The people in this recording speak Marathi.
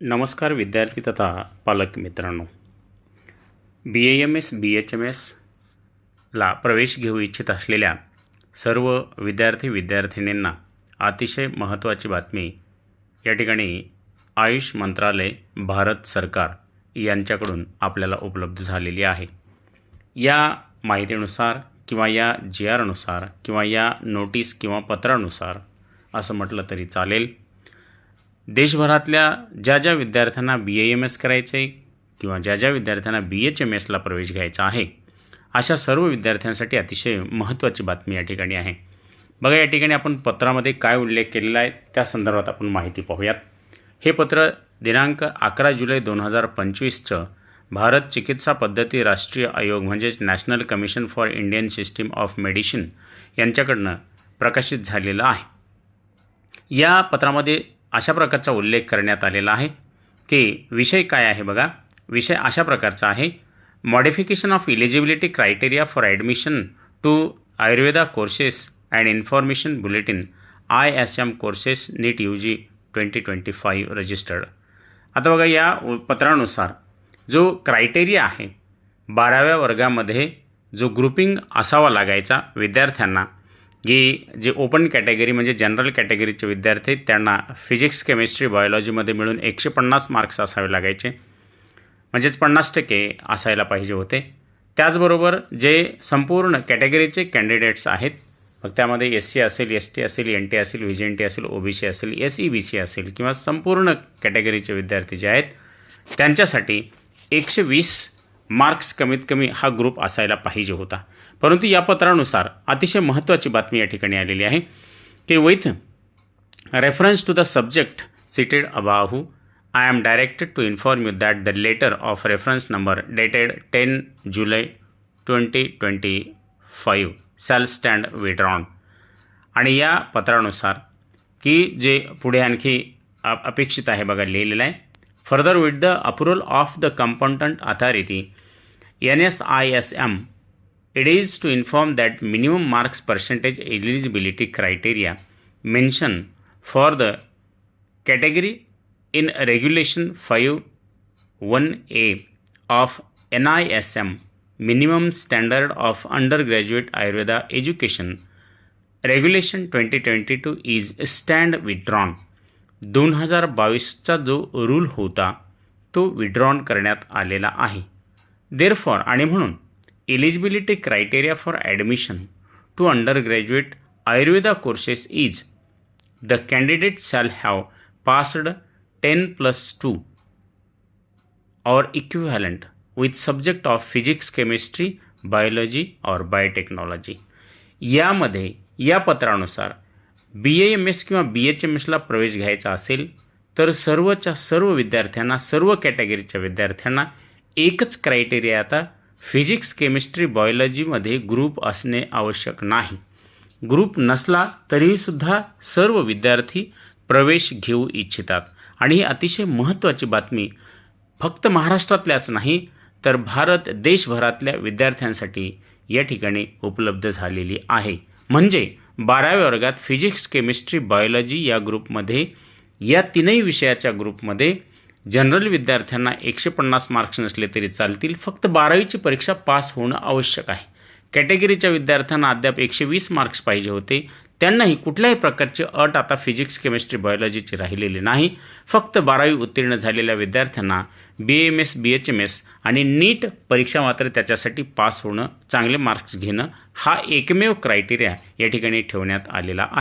नमस्कार विद्यार्थी तथा पालक मित्रांनो. B A M S B H M एसला प्रवेश घेऊ इच्छित असलेल्या सर्व विद्यार्थी विद्यार्थिनींना अतिशय महत्त्वाची बातमी या ठिकाणी आयुष मंत्रालय भारत सरकार यांच्याकडून आपल्याला उपलब्ध झालेली आहे. या माहितीनुसार किंवा या जी आरनुसार किंवा या नोटीस किंवा पत्रानुसार असं म्हटलं तरी चालेल. देशभरातल्या ज्या ज्या विद्यार्थ्यांना बी ए एम एस करायचं आहे किंवा ज्या ज्या विद्यार्थ्यांना बी एच एम एसला प्रवेश घ्यायचा आहे अशा सर्व विद्यार्थ्यांसाठी अतिशय महत्त्वाची बातमी या ठिकाणी आहे. बघा या ठिकाणी आपण पत्रामध्ये काय उल्लेख केलेला आहे त्या संदर्भात आपण माहिती पाहूयात. हे पत्र दिनांक अकरा जुलै दोन हजार पंचवीसचं भारत चिकित्सा पद्धती राष्ट्रीय आयोग म्हणजेच national commission for Indian system of medicine यांच्याकडनं प्रकाशित झालेलं आहे. या पत्रामध्ये अशा प्रकारचा उल्लेख करण्यात आलेला आहे की विषय काय आहे बघा? विषय अशा प्रकारचा आहे. Modification of eligibility criteria for admission to Ayurveda courses and information bulletin I S M courses NEET U G twenty twenty five registered आता बघा या पत्रानुसार जो क्रायटेरिया आहे बाराव्या वर्गामध्ये जो ग्रुपिंग असावा लागायचा विद्यार्थ्यांना की जे ओपन कॅटेगरी म्हणजे जनरल कॅटेगरीचे विद्यार्थी आहेत, त्यांना फिजिक्स केमिस्ट्री बायोलॉजीमध्ये मिळून एकशे पन्नास मार्क्स असावे लागायचे. म्हणजेच पन्नास टक्के असायला पाहिजे होते. त्याचबरोबर जे संपूर्ण कॅटेगरीचे कॅन्डिडेट्स आहेत मग त्यामध्ये एस सी असेल एस टी असेल एन टी असेल व्ही जी एन टी असेल ओ बी सी असेल एस ई बी सी असेल किंवा संपूर्ण कॅटेगरीचे विद्यार्थी जे आहेत त्यांच्यासाठी एकशे वीस मार्क्स कमीत कमी हा ग्रुप असायला पाहिजे होता. परंतु या पत्रानुसार अतिशय महत्त्वाची बातमी या ठिकाणी आलेली आहे की with reference to the subject cited above I am directed to inform you that the letter of reference number dated ten July twenty twenty five shall stand withdrawn आणि या पत्रानुसार की जे पुढे आणखी अपेक्षित आहे बघा लिहिलेलं आहे Further, with the approval of the competent authority, NSISM, it is to inform that minimum marks percentage eligibility criteria mentioned for the category in Regulation 51A of NISM, Minimum Standard of Undergraduate Ayurveda Education, Regulation 2022 is stand withdrawn. दोन हजार बावीसचा जो रूल होता तो विड्रॉन करण्यात आलेला आहे. देअर फॉर आणि म्हणून eligibility criteria for admission to undergraduate Ayurveda courses is the candidate shall have passed ten plus two और equivalent with subject of physics chemistry biology और बायोटेक्नॉलॉजी यामध्ये या पत्रानुसार बी ए एम एस किंवा बी एच एम एसला प्रवेश घ्यायचा असेल तर सर्वच्या सर्व विद्यार्थ्यांना सर्व कॅटेगरीच्या विद्यार्थ्यांना एकच क्रायटेरिया आता फिजिक्स केमिस्ट्री बायोलॉजीमध्ये ग्रुप असणे आवश्यक नाही. ग्रुप नसला तरीसुद्धा सर्व विद्यार्थी प्रवेश घेऊ इच्छितात. आणि ही अतिशय महत्त्वाची बातमी फक्त महाराष्ट्रातल्याच नाही तर भारत देशभरातल्या विद्यार्थ्यांसाठी या ठिकाणी उपलब्ध झालेली आहे. म्हणजे बाराव्या वर्गात फिजिक्स केमिस्ट्री बायोलॉजी या ग्रुपमध्ये या तीनही विषयाच्या ग्रुपमध्ये जनरल विद्यार्थ्यांना एकशे पन्नास मार्क्स नसले तरी चालतील. फक्त बारावीची परीक्षा पास होणं आवश्यक आहे. कॅटेगरीच्या विद्यार्थ्यांना अद्याप एकशे वीस मार्क्स पाहिजे होते. त्यांनाही कुठल्याही प्रकारची अट आता फिजिक्स केमिस्ट्री बायोलॉजीची राहिलेली नाही. फक्त बारावी उत्तीर्ण झालेल्या विद्यार्थ्यांना B M S B H M S आणि नीट परीक्षा मात्र त्याच्यासाठी पास होणं चांगले मार्क्स घेणं हा एकमेव क्रायटेरिया या ठिकाणी ठेवण्यात आलेला आहे.